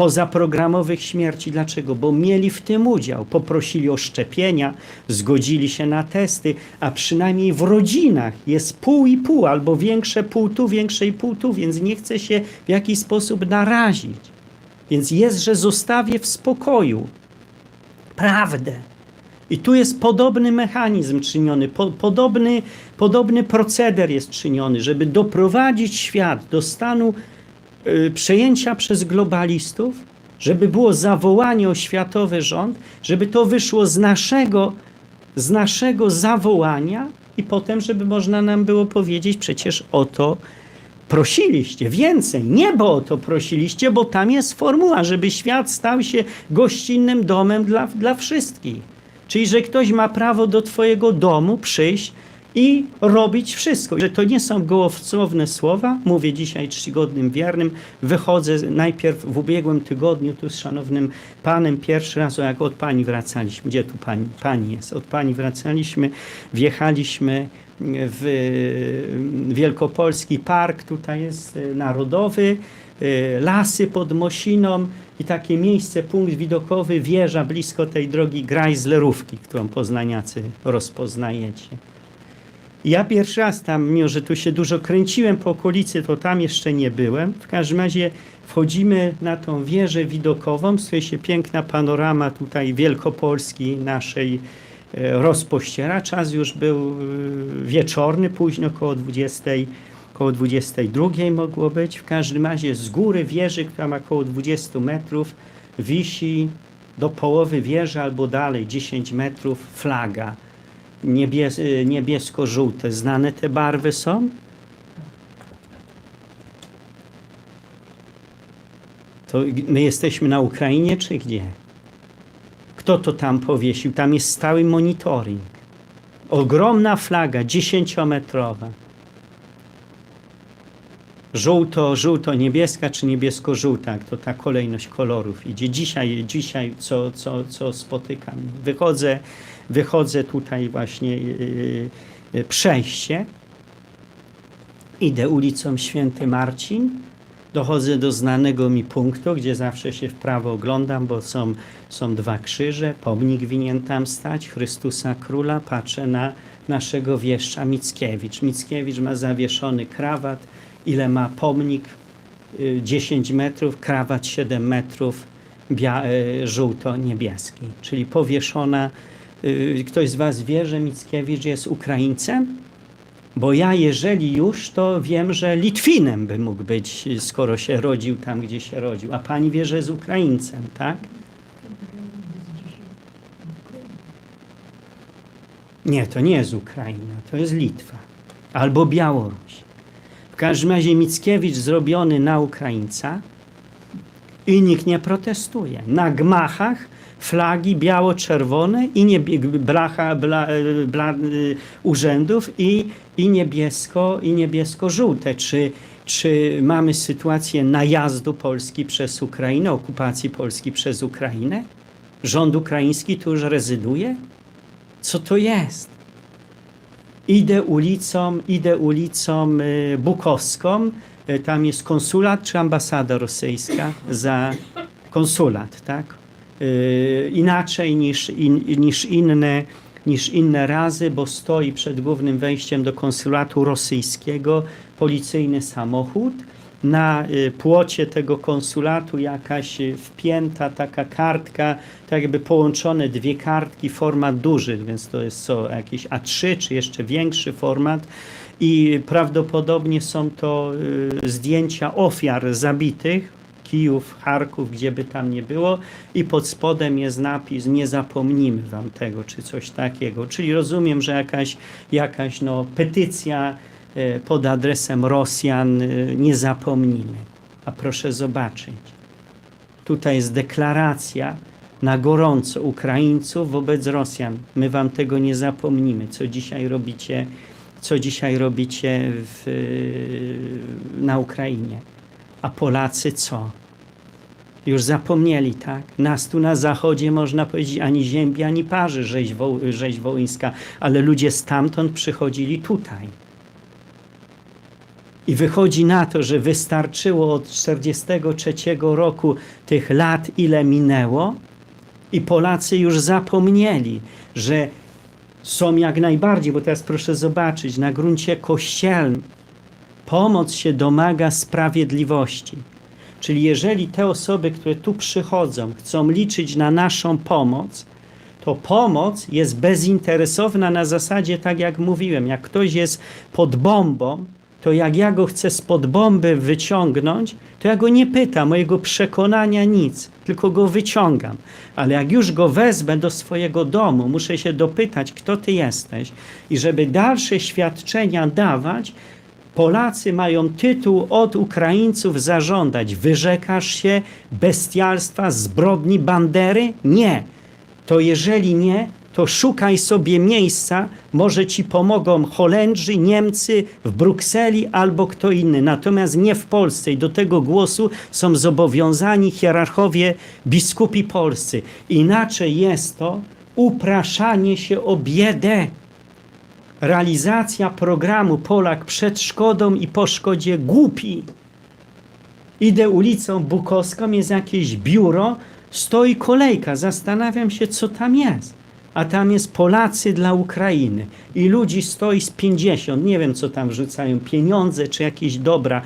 pozaprogramowych śmierci. Dlaczego? Bo mieli w tym udział. Poprosili o szczepienia, zgodzili się na testy, a przynajmniej w rodzinach jest pół i pół, albo większe pół tu, większe i pół tu, więc nie chce się w jakiś sposób narazić. Więc jest, że zostawię w spokoju prawdę. I tu jest podobny mechanizm czyniony, po, podobny, podobny proceder jest czyniony, żeby doprowadzić świat do stanu przejęcia przez globalistów, żeby było zawołanie o światowy rząd, żeby to wyszło z naszego, z naszego zawołania i potem, żeby można nam było powiedzieć, przecież o to prosiliście więcej. Nie bo o to prosiliście, bo tam jest formuła, żeby świat stał się gościnnym domem dla, dla wszystkich. Czyli, że ktoś ma prawo do Twojego domu przyjść i robić wszystko. Że to nie są gołowcowne słowa. Mówię dzisiaj czcigodnym wiernym. Wychodzę najpierw w ubiegłym tygodniu tu z szanownym panem pierwszy raz, jak od pani wracaliśmy. Gdzie tu pani? Pani jest. Od pani wracaliśmy, wjechaliśmy w Wielkopolski Park, tutaj jest e, narodowy, e, lasy pod Mosiną i takie miejsce, punkt widokowy, wieża blisko tej drogi Grajzlerówki, którą poznaniacy rozpoznajecie. Ja pierwszy raz tam, mimo że tu się dużo kręciłem po okolicy, to tam jeszcze nie byłem. W każdym razie wchodzimy na tą wieżę widokową, której się piękna panorama tutaj Wielkopolski naszej e, rozpościera. Czas już był e, wieczorny, późno około 20, około 22 mogło być. W każdym razie z góry wieży, która ma około 20 metrów, wisi do połowy wieży albo dalej 10 metrów flaga niebies y, niebiesko-żółte. Znane te barwy są? To my jesteśmy na Ukrainie czy gdzie? Kto to tam powiesił? Tam jest stały monitoring. Ogromna flaga, dziesięciometrowa. Żółto, żółto-niebieska czy niebiesko-żółta, to ta kolejność kolorów idzie. Dzisiaj, dzisiaj co, co, co spotykam. Wychodzę, wychodzę tutaj właśnie yy, yy, przejście. Idę ulicą Święty Marcin. Dochodzę do znanego mi punktu, gdzie zawsze się w prawo oglądam, bo są, są dwa krzyże. Pomnik winien tam stać, Chrystusa Króla. Patrzę na naszego wieszcza Mickiewicz. Mickiewicz ma zawieszony krawat, ile ma pomnik, y, 10 metrów, krawat 7 metrów, y, żółto-niebieski, czyli powieszona. Y, Ktoś z Was wie, że Mickiewicz jest Ukraińcem? Bo ja, jeżeli już, to wiem, że Litwinem by mógł być, skoro się rodził tam, gdzie się rodził. A pani wie, że jest Ukraińcem, tak? Nie, to nie jest Ukraina, to jest Litwa albo Białoruś. W każdym razie Mickiewicz zrobiony na Ukraińca i nikt nie protestuje. Na gmachach flagi biało-czerwone i niebie, blacha, bla, bla, y, urzędów i, i niebiesko i niebiesko-żółte. Czy, czy mamy sytuację najazdu Polski przez Ukrainę, okupacji Polski przez Ukrainę? Rząd ukraiński tu już rezyduje? Co to jest? Idę ulicą, idę ulicą y, Bukowską, tam jest konsulat czy ambasada rosyjska za konsulat, tak? Y, inaczej niż, in, niż, inne, niż inne razy, bo stoi przed głównym wejściem do konsulatu rosyjskiego policyjny samochód. Na y, płocie tego konsulatu jakaś y, wpięta taka kartka, tak jakby połączone dwie kartki, format duży, więc to jest co, jakiś A3 czy jeszcze większy format. I prawdopodobnie są to zdjęcia ofiar zabitych, Kijów, Charków, gdzie by tam nie było i pod spodem jest napis nie zapomnimy wam tego, czy coś takiego. Czyli rozumiem, że jakaś, jakaś no, petycja e, pod adresem Rosjan e, nie zapomnimy. A proszę zobaczyć, tutaj jest deklaracja na gorąco Ukraińców wobec Rosjan. My wam tego nie zapomnimy, co dzisiaj robicie, co dzisiaj robicie w, na Ukrainie. A Polacy co? Już zapomnieli, tak? Nas tu na zachodzie można powiedzieć ani ziębi, ani parzy rzeź, wo, rzeź wołyńska, ale ludzie stamtąd przychodzili tutaj. I wychodzi na to, że wystarczyło od 43 roku tych lat, ile minęło, i Polacy już zapomnieli, że są jak najbardziej, bo teraz proszę zobaczyć, na gruncie kościelnym pomoc się domaga sprawiedliwości. Czyli jeżeli te osoby, które tu przychodzą, chcą liczyć na naszą pomoc, to pomoc jest bezinteresowna na zasadzie, tak jak mówiłem, jak ktoś jest pod bombą, to jak ja go chcę spod bomby wyciągnąć, to ja go nie pytam mojego przekonania nic, tylko go wyciągam. Ale jak już go wezmę do swojego domu, muszę się dopytać, kto ty jesteś. I żeby dalsze świadczenia dawać, Polacy mają tytuł od Ukraińców zażądać. Wyrzekasz się bestialstwa, zbrodni, bandery? Nie. To jeżeli nie, to szukaj sobie miejsca, może ci pomogą Holendrzy, Niemcy w Brukseli albo kto inny, natomiast nie w Polsce. I do tego głosu są zobowiązani hierarchowie biskupi polscy. Inaczej jest to upraszanie się o biedę. Realizacja programu Polak przed szkodą i po szkodzie głupi. Idę ulicą Bukowską, jest jakieś biuro, stoi kolejka, zastanawiam się, co tam jest. A tam jest Polacy dla Ukrainy. I ludzi stoi z 50, nie wiem, co tam wrzucają, pieniądze czy jakieś dobra.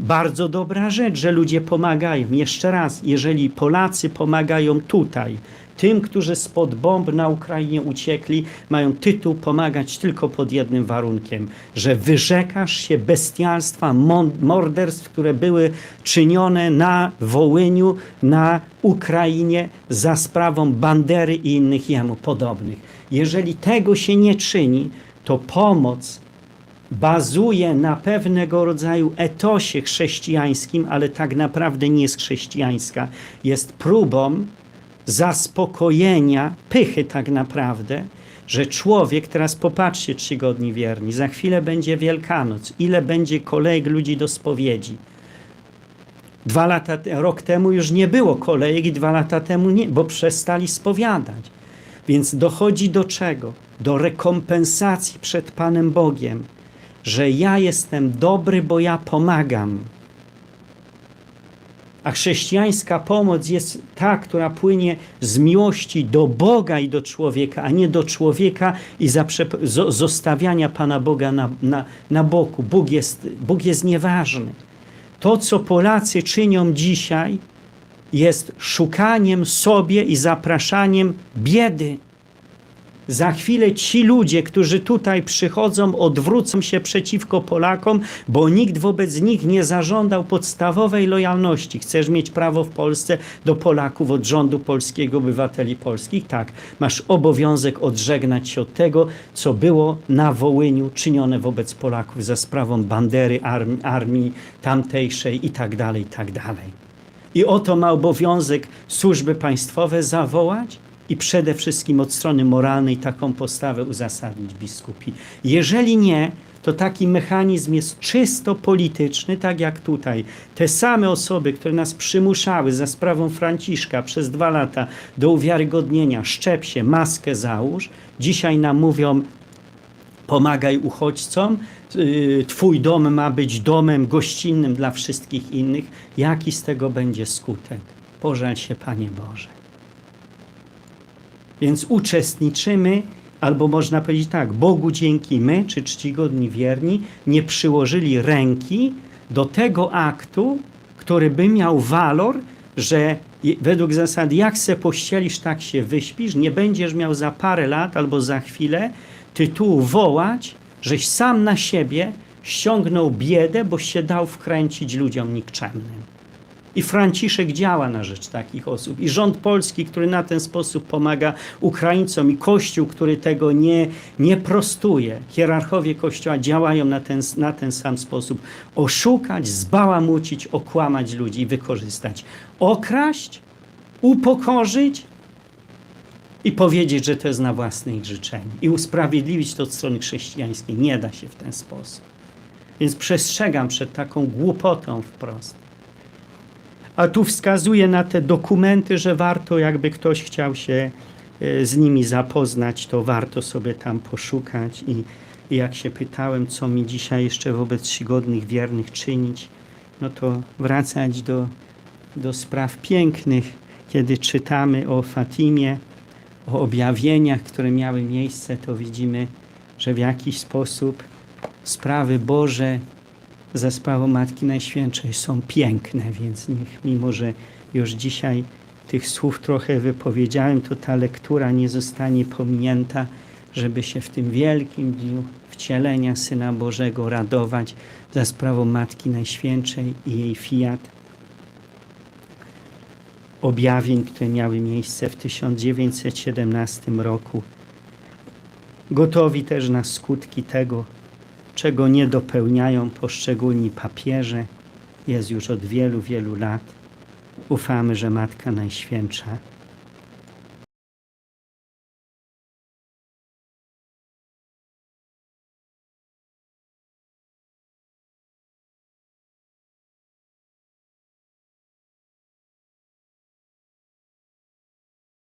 Bardzo dobra rzecz, że ludzie pomagają. Jeszcze raz, jeżeli Polacy pomagają tutaj, tym, którzy spod bomb na Ukrainie uciekli, mają tytuł pomagać tylko pod jednym warunkiem, że wyrzekasz się bestialstwa, morderstw, które były czynione na Wołyniu, na Ukrainie za sprawą Bandery i innych jemu podobnych. Jeżeli tego się nie czyni, to pomoc bazuje na pewnego rodzaju etosie chrześcijańskim, ale tak naprawdę nie jest chrześcijańska. Jest próbą zaspokojenia pychy tak naprawdę, że człowiek, teraz popatrzcie czcigodni wierni, za chwilę będzie Wielkanoc, ile będzie kolejek ludzi do spowiedzi. Dwa lata, rok temu już nie było kolejek i dwa lata temu nie, bo przestali spowiadać. Więc dochodzi do czego? Do rekompensacji przed Panem Bogiem, że ja jestem dobry, bo ja pomagam. A chrześcijańska pomoc jest ta, która płynie z miłości do Boga i do człowieka, a nie do człowieka i zostawiania Pana Boga na, na, na boku. Bóg jest, Bóg jest nieważny. To, co Polacy czynią dzisiaj, jest szukaniem sobie i zapraszaniem biedy. Za chwilę ci ludzie, którzy tutaj przychodzą, odwrócą się przeciwko Polakom, bo nikt wobec nich nie zażądał podstawowej lojalności. Chcesz mieć prawo w Polsce do Polaków od rządu polskiego, obywateli polskich? Tak. Masz obowiązek odżegnać się od tego, co było na Wołyniu czynione wobec Polaków za sprawą bandery, armii, armii tamtejszej i tak dalej, i tak dalej. I oto ma obowiązek służby państwowe zawołać i przede wszystkim od strony moralnej taką postawę uzasadnić biskupi. Jeżeli nie, to taki mechanizm jest czysto polityczny, tak jak tutaj. Te same osoby, które nas przymuszały za sprawą Franciszka przez dwa lata do uwiarygodnienia, szczep się, maskę załóż, dzisiaj nam mówią, pomagaj uchodźcom, y, Twój dom ma być domem gościnnym dla wszystkich innych. Jaki z tego będzie skutek? Pożal się, Panie Boże. Więc uczestniczymy, albo można powiedzieć tak, Bogu dzięki my, czy czcigodni wierni, nie przyłożyli ręki do tego aktu, który by miał walor, że według zasady, jak se pościelisz, tak się wyśpisz, nie będziesz miał za parę lat albo za chwilę tytułu wołać, żeś sam na siebie ściągnął biedę, bo się dał wkręcić ludziom nikczemnym. I Franciszek działa na rzecz takich osób. I rząd polski, który na ten sposób pomaga Ukraińcom, i Kościół, który tego nie, nie prostuje. Hierarchowie Kościoła działają na ten, na ten sam sposób. Oszukać, zbałamucić, okłamać ludzi i wykorzystać. Okraść, upokorzyć i powiedzieć, że to jest na własne ich życzenie. I usprawiedliwić to od strony chrześcijańskiej. Nie da się w ten sposób. Więc przestrzegam przed taką głupotą wprost. A tu wskazuje na te dokumenty, że warto, jakby ktoś chciał się e, z nimi zapoznać, to warto sobie tam poszukać. I, I jak się pytałem, co mi dzisiaj jeszcze wobec czcigodnych, wiernych czynić, no to wracać do, do spraw pięknych, kiedy czytamy o Fatimie, o objawieniach, które miały miejsce, to widzimy, że w jakiś sposób sprawy Boże sprawą Matki Najświętszej są piękne, więc niech, mimo że już dzisiaj tych słów trochę wypowiedziałem, to ta lektura nie zostanie pominięta, żeby się w tym wielkim dniu wcielenia Syna Bożego radować za sprawą Matki Najświętszej i jej fiat objawień, które miały miejsce w 1917 roku. Gotowi też na skutki tego, czego nie dopełniają poszczególni papieże, jest już od wielu, wielu lat. Ufamy, że Matka Najświętsza